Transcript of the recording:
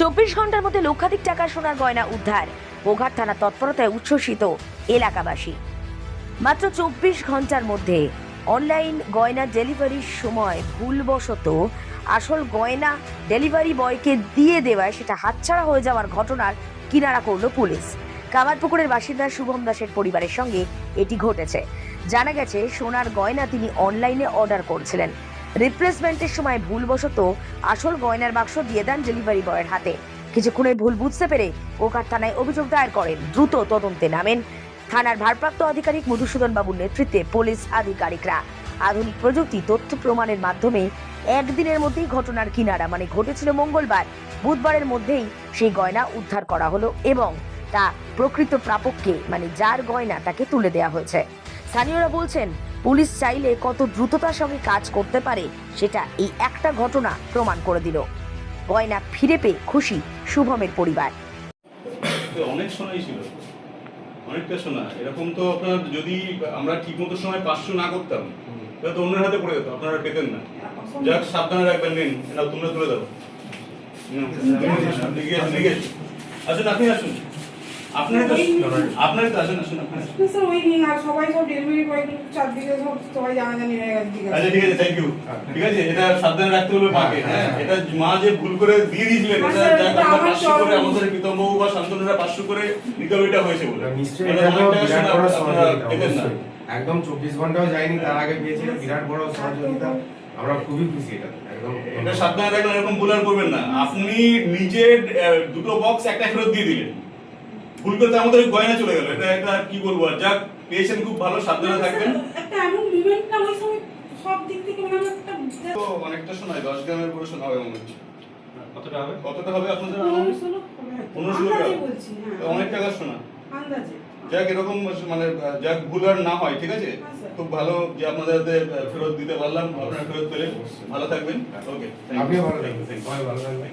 চব্বিশ ঘণ্টার মধ্যে লক্ষাধিক টাকা সোনার গয়না উদ্ধার। বোঘাট থানা তৎপরতায় উচ্ছ্বসিত এলাকাবাসী। মাত্র চব্বিশ ঘণ্টার মধ্যে অনলাইন গয়না ডেলিভারির সময় ভুলবশত আসল গয়না ডেলিভারি বয়কে দিয়ে দেওয়ায় সেটা হাতছাড়া হয়ে যাওয়ার ঘটনার কিনারা করল পুলিশ। কামারপুকুরের বাসিন্দা শুভম দাসের পরিবারের সঙ্গে এটি ঘটেছে। জানা গেছে, সোনার গয়না তিনি অনলাইনে অর্ডার করছিলেন। রিপ্লেসমেন্টের সময় ভুলবশত আসল গয়নার বাক্স দিয়ে দেন ডেলিভারি বয়ের হাতে। কিছুক্ষণে ভুল বুঝতে পেরে ওকার থানায় অভিযোগ দায়ের করেন। দ্রুত তদন্তে নামেন। থানার ভারপ্রাপ্ত আধিকারিক মধুসূদন বাবুর নেতৃত্বে পুলিশ আধিকারিকরা। আধুনিক প্রযুক্তি, তথ্য প্রমাণের মাধ্যমে একদিনের মধ্যেই ঘটনার কিনারা মানে ঘটেছিল মঙ্গলবার। বুধবারের মধ্যেই সেই গয়না উদ্ধার করা হলো এবং তা প্রকৃত প্রাপককে মানে যার গয়না, তাকে তুলে দেওয়া হয়েছে। স্থানীয়রা বলছেন পুলিশ চাইলে কত দ্রুততার সঙ্গে কাজ করতে পারে সেটা এই একটা ঘটনা প্রমাণ করে দিল। গয়না ফিরে পেয়ে খুশি শুভমের পরিবার। অনেক সোনাই ছিল। অনেকটা সোনা এরকম তো আপনার যদি আমরা ঠিক মতো সময় পাঁচশো না করতাম তাহলে তো অন্যের হাতে পড়ে যেত আপনারা পেতেন না। যাক সাবধানে রাখবেন নিন। তোমরা তুলে দাও। আপনি আসুন, এগিয়ে আসুন। আসুন আপনি আসুন তো আপনারই তো আসুন আসুন আপনি আসুন। না স্যার ওই নিয়ে আর সবাই সব ডেলিভারি বয় চারদিকে সব সবাই জানাজানি হয়ে গেছে ঠিক আচ্ছা ঠিক আছে থ্যাংক ইউ ঠিক আছে এটা সাবধানে রাখতে হবে মাকে হ্যাঁ এটা মা যে ভুল করে দিয়ে দিয়েছিলেন এটা আচ্ছা, যাক এটা আমরা আমার পাঁচশো করে আমাদের প্রীতমবাবু বা শান্তনুরা পাঁচশো করে নিতে এটা হয়েছে বলে। নিশ্চয়ই এটা এটা অনেক তো টাকা বিরাট সোনা বড় আপনারা পেতেন না। একদম চব্বিশ ঘন্টাও যায়নি তার আগে পেয়েছিলাম বিরাট বড় সহযোগিতা। আমরা খুবই খুশি এটা একদম। এটা সাবধানে রাখবেন এরকম ভুল আর করবেন না। আপনি নিজে আহ, দুটো বক্স একটা ফেরত দিয়ে দিলেন। ভুল করতে আমাদের গয়না চলে গেল। এটা এটা কি বলব? আর যাক পেয়েছেন খুব ভালো সাবধানে থাকবেন। একটা এমন মুভমেন্ট না ওই সময় সব দিক থেকে মানে একটা তো অনেকটা শোনায় দশ গ্রামের পুরো শোনা হবে মনে হচ্ছে। কতটা হবে? কতটা হবে আপনাদের পনেরো ষোলো বলছি হ্যাঁ। অনেক টাকা শোনা। আন্দাজে। যাক এরকম মানে যাক ভুল আর না হয় ঠিক আছে? হ্যাঁ, খুব ভালো যে আপনাদের ফেরত দিতে পারলাম। আপনারা ফেরত পেলেন ভালো থাকবেন। ওকে আপনিও ভালো থাকবেন। ভালো থাকবেন।